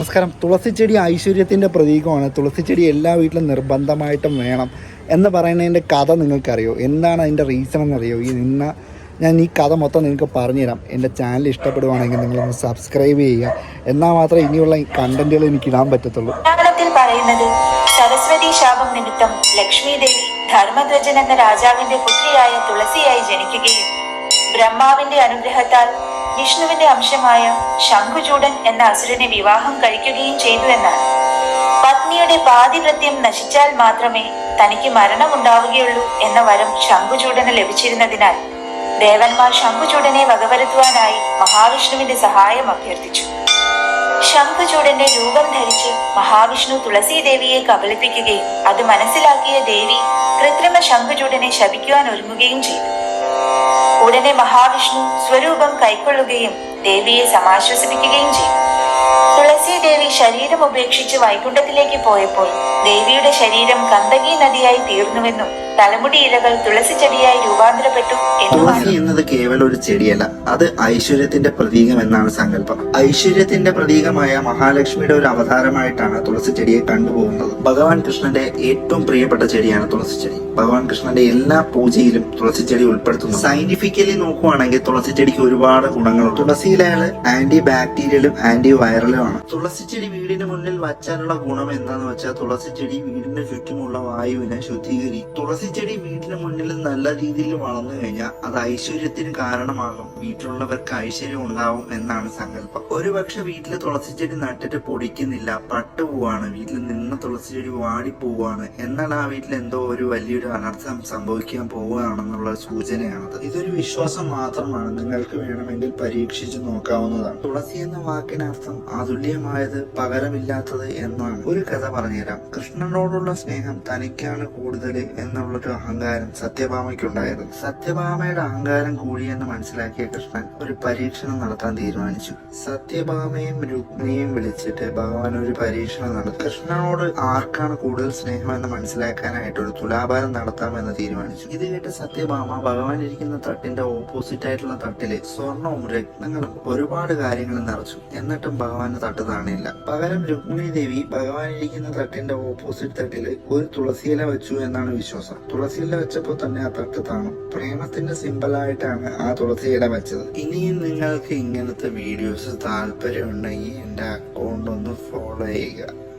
നമസ്കാരം. തുളസി ചെടി ഐശ്വര്യത്തിന്റെ പ്രതീകമാണ്. തുളസി ചെടി എല്ലാ വീട്ടിലും നിർബന്ധമായിട്ടും വേണം എന്ന് പറയുന്നതിന്റെ കഥ നിങ്ങൾക്കറിയോ? എന്താണ് അതിന്റെ റീസൺ എന്നറിയോ? ഈ നിന്ന ഞാൻ ഈ കഥ മൊത്തം നിങ്ങൾക്ക് പറഞ്ഞുതരാം. എന്റെ ചാനൽ ഇഷ്ടപ്പെടുവാണെങ്കിൽ നിങ്ങളൊന്ന് സബ്സ്ക്രൈബ് ചെയ്യുക. എന്നാൽ മാത്രമേ ഇനിയുള്ള ഈ കണ്ടന്റുകൾ എനിക്ക് ഇടാൻ പറ്റത്തുള്ളൂ. പറയുന്നത് സരസ്വതി ശാപം നിമിത്തം ലക്ഷ്മി ദേവി ധർമ്മധ്വജൻ എന്ന രാജാവിന്റെ പുത്രിയായ തുളസിയായി ജനിക്കുകയും ബ്രഹ്മാവിന്റെ അനുഗ്രഹത്താൽ വിഷ്ണുവിന്റെ അംശമായ ശംഖുചൂടൻ എന്ന അസുരനെ വിവാഹം കഴിക്കുകയും ചെയ്തു എന്നാണ്. പത്നിയുടെ പാതിവൃത്യം നശിച്ചാൽ മാത്രമേ തനിക്ക് മരണമുണ്ടാവുകയുള്ളൂ എന്ന വരം ശംഖുചൂടന് ലഭിച്ചിരുന്നതിനാൽ ദേവന്മാർ ശംഖുചൂടനെ വകവരുത്തുവാനായി മഹാവിഷ്ണുവിന്റെ സഹായം അഭ്യർത്ഥിച്ചു. ശംഖുചൂടന്റെ രൂപം ധരിച്ച് മഹാവിഷ്ണു തുളസീദേവിയെ കബളിപ്പിക്കുകയും അത് മനസ്സിലാക്കിയ ദേവി കൃത്രിമ ശംഖുചൂടനെ ശപിക്കുവാൻ ഒരുങ്ങുകയും ചെയ്തു. ഉടനെ മഹാവിഷ്ണു സ്വരൂപം കൈക്കൊള്ളുകയും ദേവിയെ സമാശ്വസിപ്പിക്കുകയും ചെയ്തു. തുളസി ദേവി ശരീരം ഉപേക്ഷിച്ച് വൈകുണ്ഠത്തിലേക്ക് പോയപ്പോൾ ദേവിയുടെ ശരീരം കന്തകി നദിയായി തീർന്നുവെന്നും തലമുടി ഇലകൾ തുളസി ചെടിയായി രൂപാന്തരപ്പെട്ടു തുളസി എന്നത് കേവലം ഒരു ചെടിയല്ല. അത് ഐശ്വര്യത്തിന്റെ പ്രതീകം എന്നാണ് സങ്കല്പം. ഐശ്വര്യത്തിന്റെ പ്രതീകമായ മഹാലക്ഷ്മിയുടെ ഒരു അവതാരമായിട്ടാണ് തുളസി ചെടിയെ കണ്ടുപോകുന്നത്. ഭഗവാൻ കൃഷ്ണന്റെ ഏറ്റവും പ്രിയപ്പെട്ട ചെടിയാണ് തുളസി ചെടി. ഭഗവാൻ കൃഷ്ണന്റെ എല്ലാ പൂജയിലും തുളസി ചെടി ഉൾപ്പെടുത്തുന്നു. സയന്റിഫിക്കലി നോക്കുവാണെങ്കിൽ തുളസി ചെടിക്ക് ഒരുപാട് ഗുണങ്ങളുണ്ട്. തുളസിയിലയാൾ ആന്റി ബാക്ടീരിയലും ആന്റി വൈറലുമാണ് തുളസി ചെടി വീടിന് മുന്നിൽ വച്ചാലുള്ള ഗുണം എന്താന്ന് വെച്ചാൽ തുളസി ചെടി വീടിന് ചുറ്റുമുള്ള വായുവിനെ ശുദ്ധീകരിക്കും. തുളസി ചെടി വീടിന് മുന്നിൽ നല്ല രീതിയിൽ വളർന്നു കഴിഞ്ഞാൽ അത് ഐശ്വര്യത്തിന് കാരണമാകും. വീട്ടിലുള്ളവർക്ക് ഐശ്വര്യം ഉണ്ടാവും എന്നാണ് സങ്കല്പം. ഒരുപക്ഷെ വീട്ടിൽ തുളസി ചെടി നട്ടിട്ട് പൊടിക്കുന്നില്ല പട്ടുപോവാണ് വീട്ടിൽ നിന്ന തുളസി ചെടി വാടിപ്പോവാണ് എന്നാൽ ആ വീട്ടിൽ എന്തോ ഒരു വലിയൊരു അനർത്ഥം സംഭവിക്കാൻ പോവുകയാണെന്നുള്ള സൂചനയാണത്. ഇതൊരു വിശ്വാസം മാത്രമാണ്. നിങ്ങൾക്ക് വേണമെങ്കിൽ പരീക്ഷിച്ചു നോക്കാവുന്നതാണ്. തുളസി എന്ന വാക്കിനർത്ഥം അതുല്യമായത് പകരമില്ലാത്തത് എന്നാണ്. ഒരു കഥ പറഞ്ഞുതരാം. കൃഷ്ണനോടുള്ള സ്നേഹം തനിക്കാണ് കൂടുതൽ എന്നുള്ളൊരു അഹങ്കാരം സത്യഭാമയ്ക്കുണ്ടായിരുന്നു സത്യഭാമയുടെ അഹങ്കാരം കൂടിയെന്ന് മനസ്സിലാക്കിയ കൃഷ്ണൻ ഒരു പരീക്ഷണം നടത്താൻ തീരുമാനിച്ചു. സത്യഭാമയും രുക്മിണിയും വിളിച്ചിട്ട് ഭഗവാൻ ഒരു പരീക്ഷണം നടത്തി. കൃഷ്ണനോട് ആർക്കാണ് കൂടുതൽ സ്നേഹമെന്ന് മനസ്സിലാക്കാനായിട്ട് ഒരു തുലാഭാരം നടത്താമെന്ന് തീരുമാനിച്ചു. ഇത് കേട്ട് സത്യഭാമ ഭഗവാൻ ഇരിക്കുന്ന തട്ടിന്റെ ഓപ്പോസിറ്റ് ആയിട്ടുള്ള തട്ടിൽ സ്വർണവും രത്നങ്ങളും ഒരുപാട് കാര്യങ്ങൾ നിറച്ചു. എന്നിട്ടും ഭഗവാന് തട്ട് താണില്ല. പകരം രുക്മിണി ദേവി ഭഗവാൻ ഇരിക്കുന്ന തട്ടിന്റെ ഓപ്പോസിറ്റ് തട്ടിൽ ഒരു തുളസിയില വെച്ചു എന്നാണ് വിശ്വാസം. തുളസിയില വെച്ചപ്പോൾ തന്നെ തട്ട് താണു. പ്രേമത്തിന്റെ സിമ്പിളായിട്ടാണ് ആ തുളസിയില വെച്ചത്. ഇനിയും നിങ്ങൾക്ക് ഇങ്ങനത്തെ വീഡിയോസ് താല്പര്യമുണ്ടെങ്കിൽ എന്റെ അക്കൗണ്ട് ഒന്ന് ഫോളോ ചെയ്യുക.